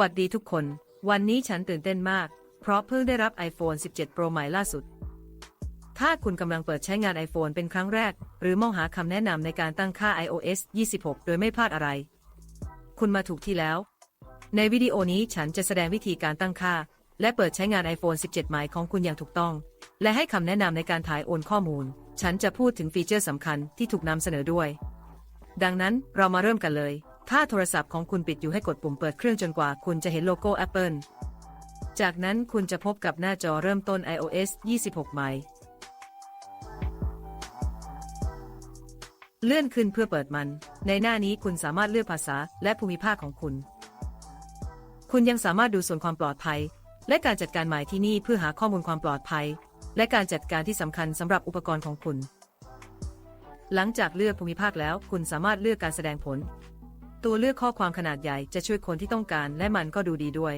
วัสดีทุกคน วันนี้ฉันตื่นเต้นมาก เพราะเพิ่งได้รับ iPhone 17 Pro ใหม่ล่าสุด ถ้าคุณกำลังเปิดใช้งาน iPhone เป็นครั้งแรก หรือมองหาคำแนะนำในการตั้งค่า iOS 26 โดยไม่พลาดอะไร คุณมาถูกที่แล้ว ในวิดีโอนี้ฉันจะแสดงวิธีการตั้งค่า และเปิดใช้งาน iPhone 17 ใหม่ของคุณอย่างถูกต้อง และให้คำแนะนำในการถ่ายโอนข้อมูล ฉันจะพูดถึงฟีเจอร์สำคัญที่ถูกนำเสนอด้วย ดังนั้นเรามาเริ่มกันเลย ถ้าโทรศัพท์ของคุณปิดอยู่ให้กดปุ่มเปิดเครื่องจนกว่าคุณจะเห็นโลโก้ Apple จากนั้นคุณจะพบกับหน้าจอเริ่มต้น iOS 26 ใหม่ เลื่อนขึ้นเพื่อเปิดมัน ในหน้านี้คุณสามารถเลือกภาษาและภูมิภาคของคุณ คุณยังสามารถดูส่วนความปลอดภัย และการจัดการหมายที่นี่เพื่อหาข้อมูลความปลอดภัย และการจัดการที่สำคัญสำหรับอุปกรณ์ของคุณ หลังจากเลือกภูมิภาคแล้ว คุณสามารถเลือกการแสดงผล ตัวเลือกข้อความขนาดใหญ่จะช่วยคนที่ต้องการและมันก็ดูดีด้วย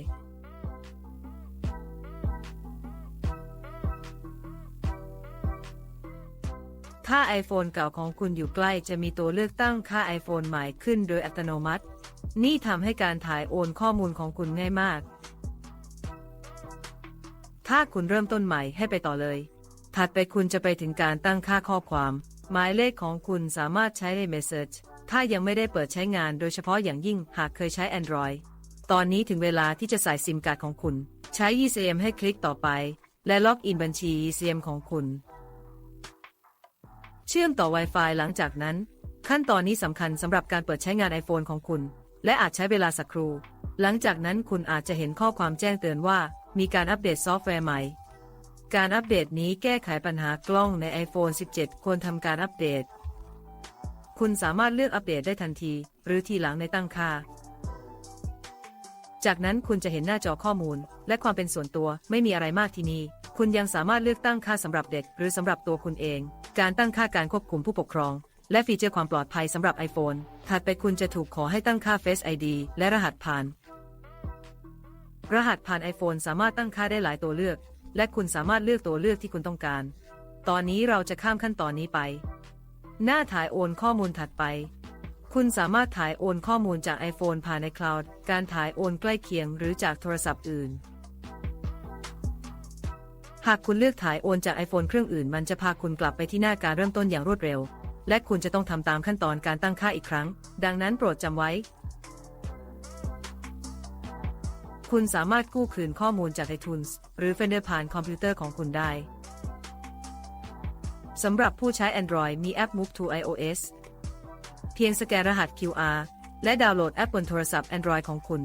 ถ้า iPhone เก่าของคุณอยู่ใกล้จะมีตัวเลือกตั้งค่า iPhone ใหม่ขึ้นโดยอัตโนมัติ นี่ทำให้การถ่ายโอนข้อมูลของคุณง่ายมาก ถ้าคุณเริ่มต้นใหม่ให้ไปต่อเลย ถัดไปคุณจะไปถึงการตั้งค่าข้อความ หมายเลขของคุณสามารถใช้ใน Message ถ้ายังไม่ได้เปิดใช้งานโดยเฉพาะอย่างยิ่งหากเคยใช้ Android ตอนนี้ถึงเวลาที่จะใส่ซิมการ์ดของคุณ ใช้ ESM ให้คลิกต่อไป และล็อกอินบัญชี ESM ของคุณ เชื่อมต่อ Wi-Fi หลังจากนั้น ขั้นตอนนี้สำคัญสำหรับการเปิดใช้งาน iPhone ของคุณ และอาจใช้เวลาสักครู่ หลังจากนั้นคุณอาจจะเห็นข้อความแจ้งเตือนว่า มีการอัปเดตซอฟต์แวร์ใหม่ การอัปเดตนี้แก้ไขปัญหากล้องใน iPhone 17 ควรทำการอัปเดต คุณสามารถเลือกอัปเดตได้ทันที หรือทีหลังในตั้งค่า จากนั้นคุณจะเห็นหน้าจอข้อมูล และความเป็นส่วนตัวไม่มีอะไรมากที่นี่คุณยังสามารถเลือกตั้งค่าสำหรับเด็ก หรือสำหรับตัวคุณเอง การตั้งค่าการควบคุมผู้ปกครอง และฟีเจอร์ความปลอดภัยสำหรับ iPhone ถัดไปคุณจะถูกขอให้ตั้งค่า Face ID และรหัสผ่าน รหัสผ่าน iPhone สามารถตั้งค่าได้หลายตัวเลือก และคุณสามารถเลือกตัวเลือกที่คุณต้องการ ตอนนี้เราจะข้ามขั้นตอนนี้ไป หน้าถ่ายโอนข้อมูลถัดไป คุณสามารถถ่ายโอนข้อมูลจาก iPhone ผ่านในคลาวด์การถ่ายโอนใกล้เคียงหรือจากโทรศัพท์อื่น หากคุณเลือกถ่ายโอนจาก iPhone เครื่องอื่น มันจะพาคุณกลับไปที่หน้าการเริ่มต้นอย่างรวดเร็ว และคุณจะต้องทำตามขั้นตอนการตั้งค่าอีกครั้ง ดังนั้นโปรดจำไว้ คุณสามารถกู้คืนข้อมูลจาก iTunes หรือ Finder ผ่านคอมพิวเตอร์ของคุณได้ สำหรับผู้ใช้ Android มีแอป Move to iOS เพียงสแกนรหัส QR และดาวน์โหลดแอปบนโทรศัพท์ Android ของคุณ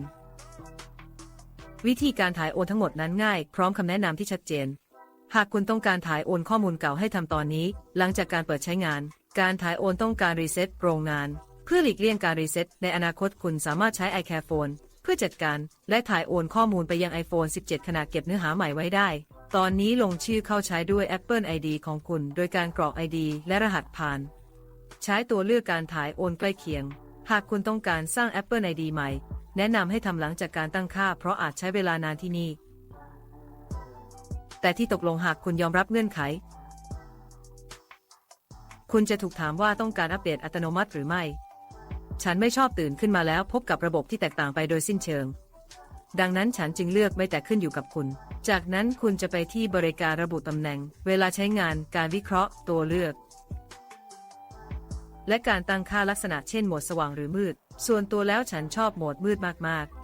วิธีการถ่ายโอนทั้งหมดนั้นง่าย พร้อมคำแนะนำที่ชัดเจน หากคุณต้องการถ่ายโอนข้อมูลเก่าให้ทำตอนนี้ หลังจากการเปิดใช้งาน การถ่ายโอนต้องการรีเซ็ตโรงงาน เพื่อหลีกเลี่ยงการรีเซ็ตในอนาคตคุณสามารถใช้ iCare Phone เพื่อจัดการ และถ่ายโอนข้อมูลไปยัง iPhone 17 ขณะเก็บเนื้อหาใหม่ไว้ได้ ตอนนี้ลงชื่อเข้าใช้ด้วย Apple ID ของคุณ โดยการกรอก ID และรหัสผ่าน ใช้ตัวเลือกการถ่ายโอนใกล้เคียง หากคุณต้องการสร้าง Apple ID ใหม่ แนะนำให้ทำหลังจากการตั้งค่า เพราะอาจใช้เวลานานที่นี่ แต่ที่ตกลงหากคุณยอมรับเงื่อนไข คุณจะถูกถามว่าต้องการอัปเดตอัตโนมัติหรือไม่ ฉันไม่ชอบตื่นขึ้นมาแล้วพบกับระบบที่แตกต่างไปโดยสิ้นเชิง ดังนั้นฉันจึงเลือกไม่แต่ขึ้นอยู่กับคุณ จากนั้นคุณจะไปที่บริการระบุตำแหน่ง เวลาใช้งานการวิเคราะห์ ตัวเลือก และการตั้งค่าลักษณะเช่นโหมดสว่างหรือมืด ส่วนตัวแล้วฉันชอบโหมดมืดมาก ๆ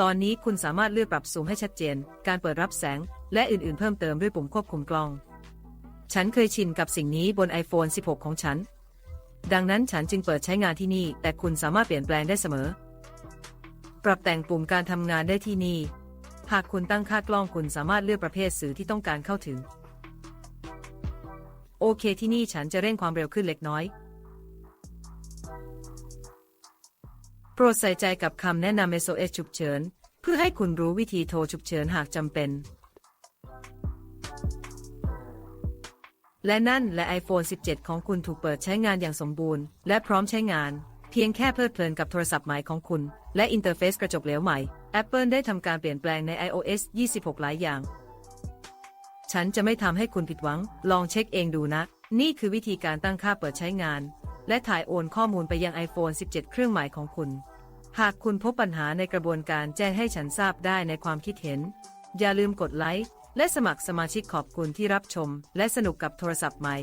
ตอนนี้คุณสามารถเลือกปรับสูงให้ชัดเจน การเปิดรับแสง และอื่น ๆ เพิ่มเติมด้วยปุ่มควบคุมกล้อง ฉันเคยชินกับสิ่งนี้บน iPhone 16 ของฉัน ดังนั้นฉันจึงเปิดใช้งานที่นี่ แต่คุณสามารถเปลี่ยนแปลงได้เสมอ ปรับแต่งปุ่มการทำงานได้ที่นี่ หากคุณตั้งค่ากล้องคุณสามารถเลือกประเภทสื่อที่ต้องการเข้าถึง โอเคที่นี่ฉันจะเร่งความเร็วขึ้นเล็กน้อย โปรดใส่ใจกับคำแนะนำ SOS ฉุกเฉิน เพื่อให้คุณรู้วิธีโทรฉุกเฉินหากจำเป็น และนั่นและ iPhone 17 ของคุณถูกเปิดใช้งานอย่างสมบูรณ์ และพร้อมใช้งาน เพียงแค่เพลิดเพลินกับโทรศัพท์ใหม่ของคุณ และอินเทอร์เฟซกระจกเหลวใหม่ Apple ได้ทำการเปลี่ยนแปลงใน iOS 26 หลายอย่าง ฉันจะไม่ทำให้คุณผิดหวัง ลองเช็คเองดูนะ นี่คือวิธีการตั้งค่าเปิดใช้งาน และถ่ายโอนข้อมูลไปยัง iPhone 17 เครื่องใหม่ของคุณ หากคุณพบปัญหาในกระบวนการแจ้งให้ฉันทราบได้ในความคิดเห็น อย่าลืมกดไลค์และสมัครสมาชิกขอบคุณที่รับชม และสนุกกับโทรศัพท์ใหม่